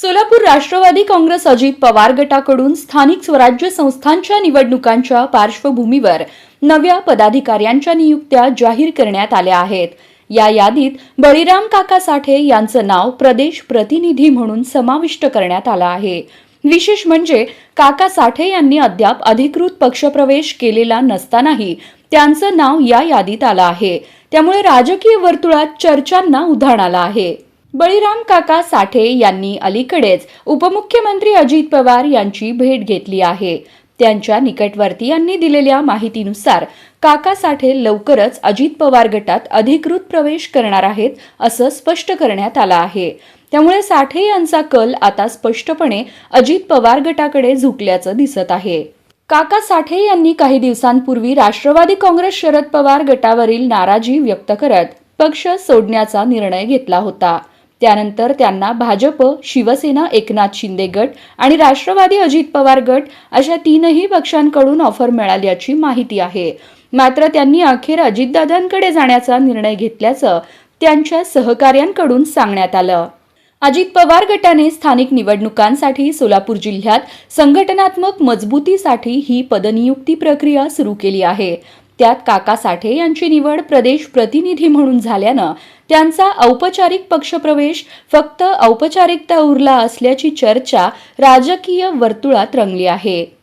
सोलापूर राष्ट्रवादी काँग्रेस अजित पवार गटाकडून स्थानिक स्वराज्य संस्थांच्या निवडणुकांच्या पार्श्वभूमीवर नव्या पदाधिकाऱ्यांच्या नियुक्त्या जाहीर करण्यात आल्या आहेत. या यादीत बळीराम काका साठे यांचं नाव प्रदेश प्रतिनिधी म्हणून समाविष्ट करण्यात आलं आहे. विशेष म्हणजे काका साठे यांनी अद्याप अधिकृत पक्षप्रवेश केलेला नसतानाही त्यांचं नाव या यादीत आलं आहे. त्यामुळे राजकीय वर्तुळात चर्चांना उधाण आलं आहे. बळीराम काका साठे यांनी अलीकडेच उपमुख्यमंत्री अजित पवार यांची भेट घेतली आहे. त्यांच्या निकटवर्तीयांनी दिलेल्या माहितीनुसार काका साठे लवकरच अजित पवार गटात अधिकृत प्रवेश करणार आहेत असं स्पष्ट करण्यात आलं आहे. त्यामुळे साठे यांचा कल आता स्पष्टपणे अजित पवार गटाकडे झुकल्याचं दिसत आहे. काका साठे यांनी काही दिवसांपूर्वी राष्ट्रवादी काँग्रेस शरद पवार गटावरील नाराजी व्यक्त करत पक्ष सोडण्याचा निर्णय घेतला होता. त्यानंतर त्यांना भाजप शिवसेना एकनाथ शिंदे गट आणि राष्ट्रवादी अजित पवार गट अशा तीनही पक्षांकडून ऑफर मिळाल्याची माहिती आहे. मात्र त्यांनी अखेर अजितदादांकडे जाण्याचा निर्णय घेतल्याचं त्यांच्या सहकार्यांकडून सांगण्यात आलं. अजित पवार गटाने स्थानिक निवडणुकांसाठी सोलापूर जिल्ह्यात संघटनात्मक मजबूतीसाठी ही पदनियुक्ती प्रक्रिया सुरू केली आहे. त्यात काका साठे यांची निवड प्रदेश प्रतिनिधी म्हणून झाल्यानं त्यांचा औपचारिक पक्षप्रवेश फक्त औपचारिकता उरला असल्याची चर्चा राजकीय वर्तुळात रंगली आहे.